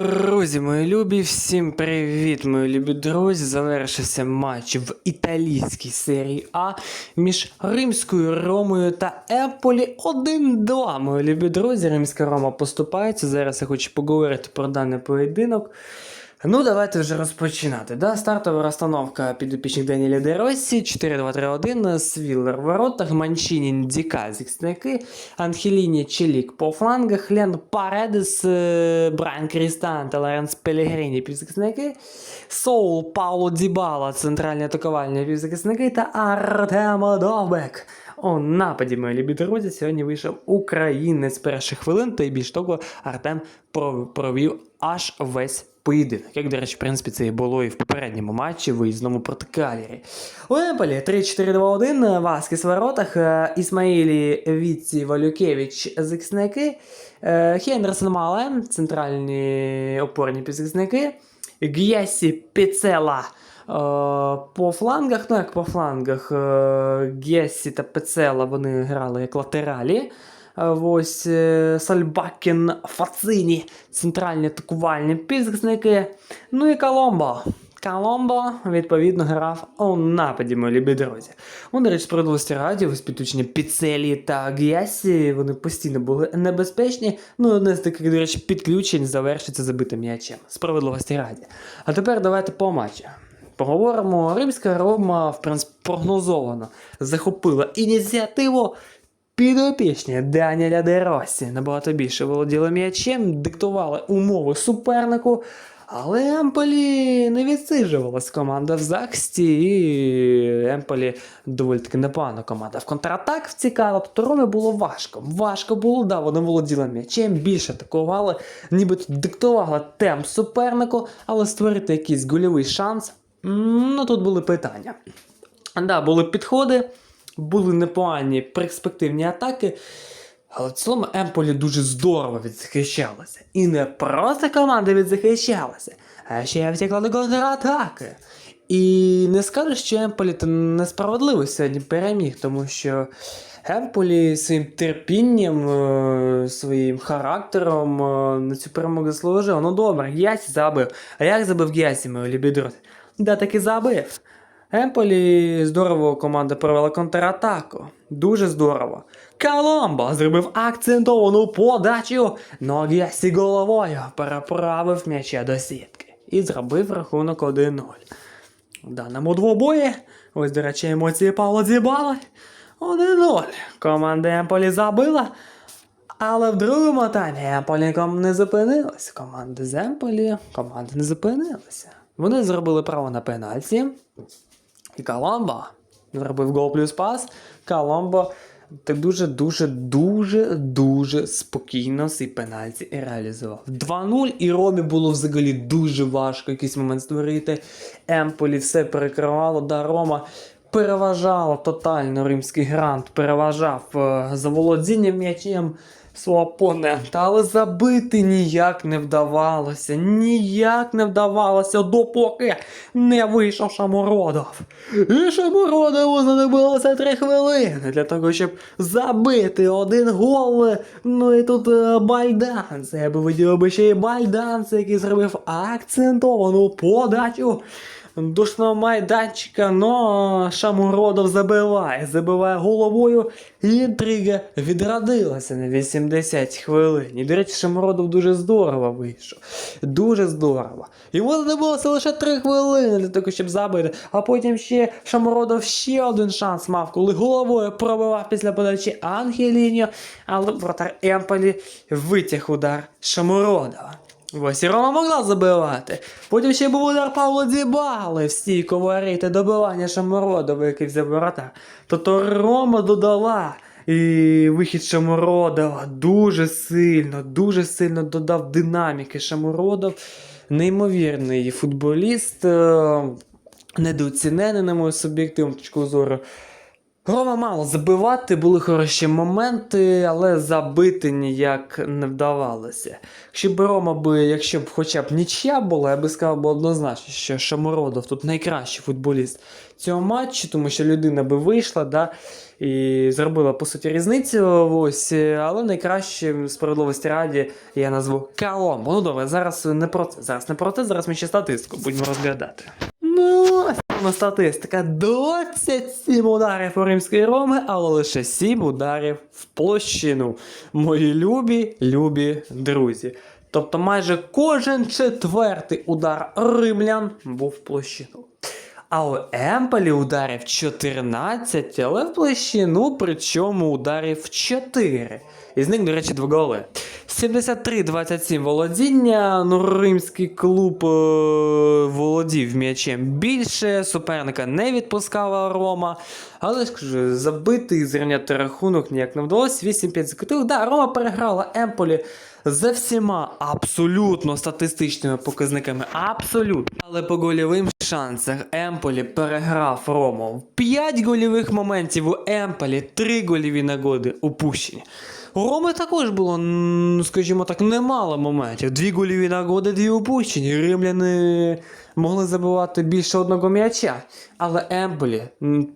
Друзі, мої любі, всім привіт, мої любі друзі. Завершився матч в італійській серії А між Римською Ромою та Еполі 1-2. Мої любі друзі, Римська Рома поступається. Зараз я хочу поговорити про даний поєдинок. Ну, давайте вже розпочинати. Да? Стартова розстановка підопічних Даніеля Де Росі, 4-2-3-1, Свіллер в воротах, Манчині, Діка, Зіксники, Анхеліні, Челік по флангах, Лен Паредес, е, Брайан Крістан та Лоренс Пелегріні півзахисники, Соул, Пауло Дібала, центральні атакувальні півзахисники та Артема Довбек. У нападі, мої любі друзі, сьогодні вийшов українець з перших хвилин, та й більш того, Артем провів аж весь поєдинок. Як, до речі, в принципі, це і було і в попередньому матчі виїзному проти Калірі. У Емполі 3-4-2-1, Васкіс в воротах, е, Ісмаїлі Віці Валюкевич захисники, е, Хендерсон Мале, центральні опорні півзахисники, Г'єсі Піцела е, по флангах, ну як по флангах, Г'єсі та Пецела вони грали як латералі. Е, Ось е, Сальбакін, Фацині, центральні атакувальні півзахисники. Ну і Коломбо. Коломбо, відповідно, грав у нападі, мої любі друзі. Вони, речі, справедливості раді, підключення Піцелі та Гіасі, вони постійно були небезпечні. Ну, одне з таких, до речі, підключень завершиться забитим м'ячем. Справедливості раді. А тепер давайте по матчу. Поговоримо, Римська Рома, в принципі, прогнозовано захопила ініціативу. Підопічні Даніеля Де Росі набагато більше володіли м'ячем, диктували умови супернику, але Емполі не відсиджувалась команда в захисті, і Емполі доволі таки непогана команда. В контратак вцікала, тобто Ромі було важко. Важко було, да, вони володіли м'ячем, більше атакували, нібито диктували темп супернику, але створити якийсь гольовий шанс. Ну тут були питання. Да, були підходи, були непогані перспективні атаки. Але в цілому Емполі дуже здорово відзахищалася. І не просто команда відзахищалася, а ще й втекла до контратаки. І не скажеш, що Емполі то несправедливо сьогодні переміг, тому що Емполі своїм терпінням, е, своїм характером е, на цю перемогу заслужив. Ну добре, Гіасі забив. А як забив Гіасі, мої любі друзі? Да, таки забив. Емполі здорово команда провела контратаку. Дуже здорово. Коломбо зробив акцентовану подачу. но Гіасі головою переправив м'яча до сітки і зробив рахунок 1-0. В даному двобої, ось, до речі, емоції Павла Дзібали. 1-0. Команда Емполі забила. Але в другому таймі Емполі не зупинилась. Команда з Емполі, команда не зупинилася. Вони зробили право на пенальті. І Коломбо зробив гол плюс пас. Коломбо так дуже, дуже, дуже, спокійно цей пенальті реалізував. 2-0, і Ромі було взагалі дуже важко якийсь момент створити. Емполі все перекривало, да Рома. Переважало тотально римський грант, переважав е, за володінням м'ячем свого опонента, але забити ніяк не вдавалося. Ніяк не вдавалося, допоки не вийшов Шамородов. І Шамородову знадобилося три хвилини для того, щоб забити один гол. Ну і тут е, Бальданце. Я би виділив би ще й Бальданце, який зробив акцентовану подачу душного майданчика, но Шамуродов забиває, забиває головою, інтрига відродилася на 80 хвилин. І, до речі, Шамуродов дуже здорово вийшов. Дуже здорово. Йому знадобилося лише 3 хвилини для того, щоб забити. А потім ще Шамуродов ще один шанс мав, коли головою пробивав після подачі Ангеліньо, але вратар Емполі витяг удар Шамуродова. Ось і Рома могла забивати. Потім ще був удар Павла Дібали в стійку варити добивання Шамородова, який взяв ворота. Тобто Рома додала. І вихід Шамородова дуже сильно, дуже сильно додав динаміки. Шамородов неймовірний футболіст, е, недооцінений, на мою суб'єктивну точку зору. Рома мало забивати, були хороші моменти, але забити ніяк не вдавалося. Якщо б Рома би, якщо б хоча б нічия була, я би сказав би однозначно, що Шамородов тут найкращий футболіст цього матчу, тому що людина би вийшла, да, і зробила по суті різницю. Ось, але найкращим справедливості раді я назву Коломбо. Ну добре, зараз не про це. Зараз не про це, зараз ми ще статистику будемо розглядати. Ну, основна статистика 27 ударів у римської роми, але лише 7 ударів в площину. Мої любі, любі друзі. Тобто майже кожен четвертий удар римлян був в площину. А у Емполі ударів 14, але в площину, причому ударів 4. Із них, до речі, два голи. 73-27 володіння. Ну, римський клуб е, володів м'ячем більше, суперника не відпускала Рома. Але скажу, забити і зрівняти рахунок ніяк не вдалося. 8-5 закотив. Да, Рома переграла Емполі за всіма абсолютно статистичними показниками. Абсолютно. Але по гольовим шансах Емполі переграв Рому. 5 гольових моментів у Емполі, 3 гольові нагоди упущені. Роми також було, скажімо так, немало моментів. Дві голіві нагоди, дві упущені. Римляни могли забивати більше одного м'яча. Але Емполі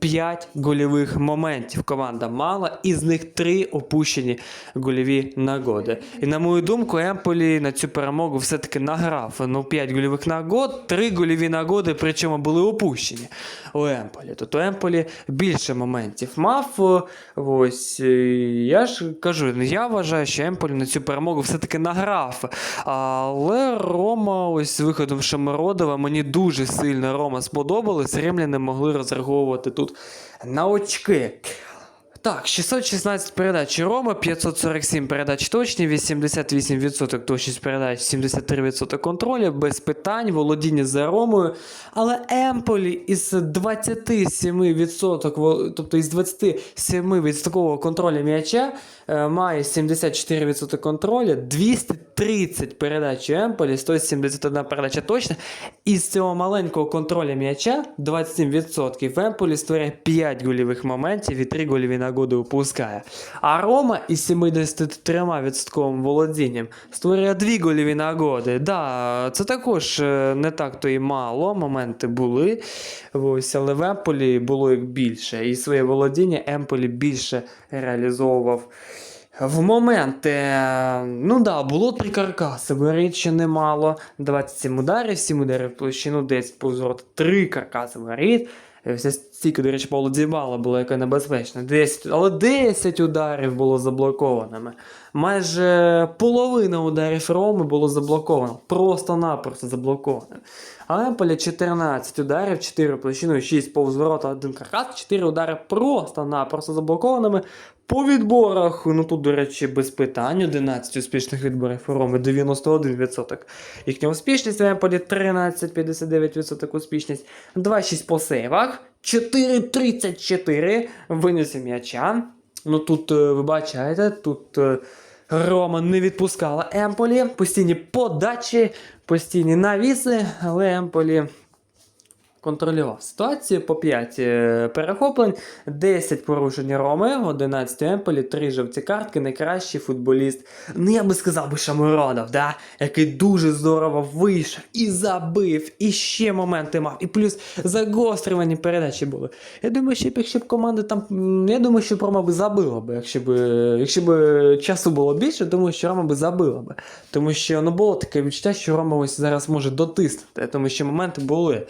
5 гольових моментів команда мала, із них 3 опущені гольові нагоди. І на мою думку, Емполі на цю перемогу все-таки награв. Ну, 5 гольових нагод, 3 гольові нагоди, причому були опущені у Емполі. Тобто Емполі більше моментів мав. Ось е, я ж кажу, я вважаю, що Емполі на цю перемогу все-таки награв. Але Рома, ось з виходом Шамородова, мені дуже сильно Рома сподобалось. Римляни могли розраховувати тут на очки. Так, 616 передач Рома, 547 передач точні, 88% точність передач, 73% контролю, без питань, володіння за Ромою. Але Емполі із 27%, тобто із 27% контролю м'яча е, має 74% контролю, 230 передач у Емполі, 171 передача точна. Із цього маленького контролю м'яча 27% Емполі створює 5 гольових моментів і 3 гольові нагоди упускає. А Рома із 73% володінням створює 2 гольові нагоди. Да, це також е, не так то і мало, моменти були. Ось, але в Емполі було їх більше. І своє володіння Емполі більше реалізовував. В моменти, е, ну да, було три каркаси, що немало. 27 ударів, 7 ударів в площину, 10 повзорот, 3 каркаси воріт. Все стільки, до речі, Павло Дібала було яке небезпечне. 10, але 10 ударів було заблокованими. Майже половина ударів Роми було заблоковано. Просто-напросто заблоковано. А Емполі 14 ударів, 4 площиною, 6 повзворота, 1 каркас, 4 удари просто-напросто заблокованими. По відборах, ну тут, до речі, без питань, 11 успішних відборів Роми, 91%. Їхня успішність в Емполі 13, 59% успішність, 2-6 по сейвах, 4-34 винесе м'яча. Ну тут вибачаєте, ви бачаєте, тут е, Рома не відпускала Емполі, постійні подачі, постійні навіси, але Емполі контролював ситуацію по 5 е, перехоплень, 10 порушень Роми, 11 Емполі, 3 жовті картки, найкращий футболіст. Ну я би сказав би Шамуродов, да? який дуже здорово вийшов і забив, і ще моменти мав, і плюс загострювані передачі були. Я думаю, що якщо б команда там. Я думаю, що Рома би забила би, якщо б, якщо б часу було більше, думаю, що Рома би забила би. Тому що ну, було таке відчуття, що Рома ось зараз може дотиснути, тому що моменти були.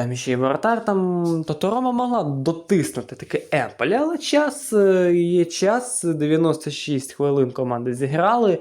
Там ще й воротар, там, Рома могла дотиснути таке Емполі, але час е, є час, 96 хвилин команди зіграли.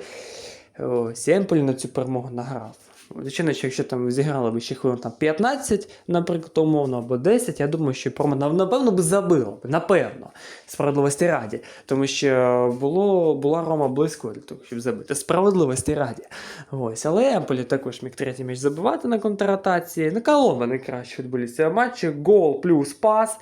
Ось Емпель на цю перемогу награв. Звичайно, що якщо там зіграли б ще хвилин там 15, наприклад, умовно, або 10, я думаю, що Рома напевно би забила б, напевно, справедливості раді. Тому що було, була Рома близько для того, щоб забити. Справедливості раді. Ось, але Емполі також міг третій м'яч забивати на контратації. На Коломба найкращий футболіст цього матчу. Гол плюс пас.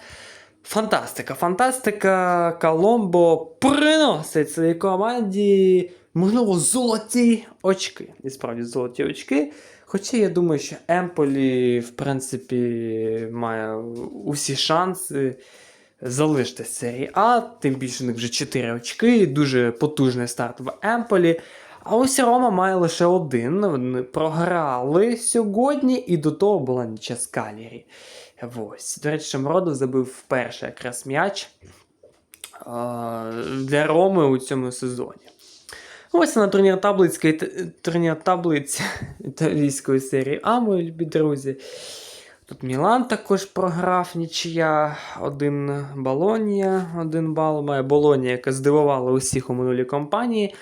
Фантастика, фантастика. Коломбо приносить своїй команді, можливо, золоті очки. І справді золоті очки. Хоча я думаю, що Емполі, в принципі, має усі шанси залишити серії А, тим більше у них вже 4 очки, дуже потужний старт в Емполі. А ось Рома має лише один. Вони програли сьогодні, і до того була нічя з Калірі. Ось. До речі, Шамродов забив вперше якраз м'яч. для Роми у цьому сезоні. Ось вона турнір таблицької турнір таблиць італійської серії А, мої любі друзі. Тут Мілан також програв нічия, один Болонія, один бал має Болонія, яка здивувала усіх у минулій кампанії.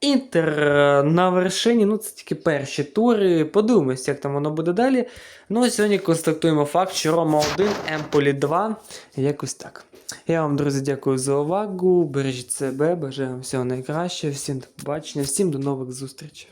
Інтер е, на вершині, ну це тільки перші тури. Подивимось, як там воно буде далі. Ну, а сьогодні констатуємо факт, що Рома 1, Емполі 2. Якось так. Я вам, друзі, дякую за увагу. Бережіть себе, бажаю вам всього найкращого, всім до побачення, всім до нових зустрічей.